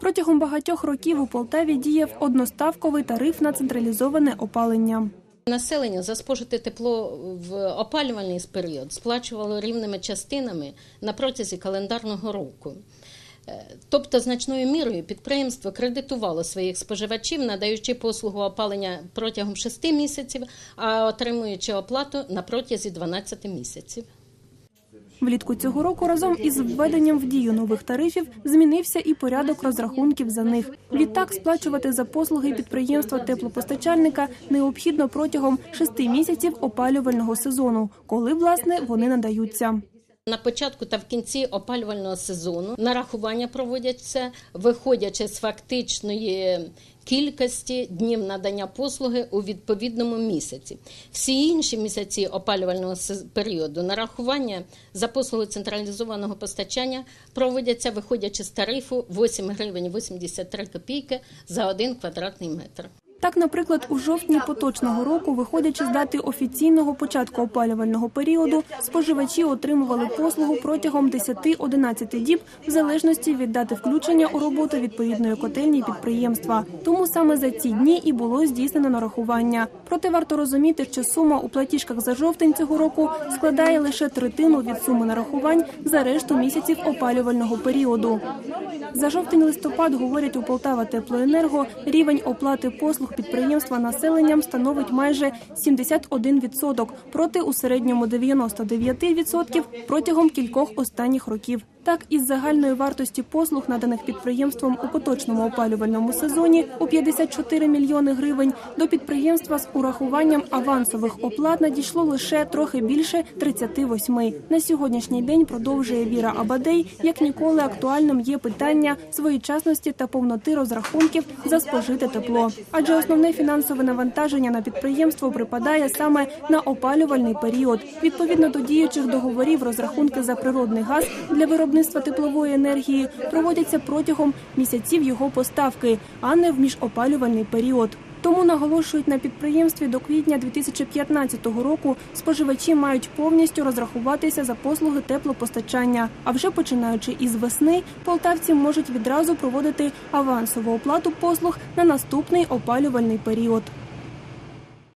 Протягом багатьох років у Полтаві діяв одноставковий тариф на централізоване опалення. Населення за спожите тепло в опалювальний період сплачувало рівними частинами на протязі календарного року. Е, Тобто, значною мірою підприємство кредитувало своїх споживачів, надаючи послугу опалення протягом 6 місяців, а отримуючи оплату на протязі 12 місяців. Влітку цього року разом із введенням в дію нових тарифів змінився і порядок розрахунків за них. Відтак сплачувати за послуги підприємства теплопостачальника необхідно протягом шести місяців опалювального сезону, коли власне вони надаються. На початку та в кінці опалювального сезону нарахування проводяться, виходячи з фактичної кількості днів надання послуги у відповідному місяці. Всі інші місяці опалювального періоду нарахування за послугу централізованого постачання проводяться, виходячи з тарифу 8 гривень 83 копійки за один квадратний метр. Так, наприклад, у жовтні поточного року, виходячи з дати офіційного початку опалювального періоду, споживачі отримували послугу протягом 10-11 діб, в залежності від дати включення у роботу відповідної котельні підприємства. Тому саме за ці дні і було здійснено нарахування. Проте варто розуміти, що сума у платіжках за жовтень цього року складає лише третину від суми нарахувань за решту місяців опалювального періоду. За жовтень-листопад, говорять у Полтава Теплоенерго, рівень оплати послуг підприємства населенням становить майже 71%, проти у середньому 99% протягом кількох останніх років. Так, із загальної вартості послуг, наданих підприємством у поточному опалювальному сезоні у 54 мільйони гривень, до підприємства з урахуванням авансових оплат надійшло лише трохи більше 38. На сьогоднішній день продовжує Віра Абадей, як ніколи актуальним є питання своєчасності та повноти розрахунків за спожите тепло. Адже основне фінансове навантаження на підприємство припадає саме на опалювальний період. Відповідно до діючих договорів, розрахунки за природний газ для виробництва теплової енергії проводяться протягом місяців його поставки, а не в міжопалювальний період. Тому наголошують на підприємстві до квітня 2015 року споживачі мають повністю розрахуватися за послуги теплопостачання. А вже починаючи із весни, полтавці можуть відразу проводити авансову оплату послуг на наступний опалювальний період.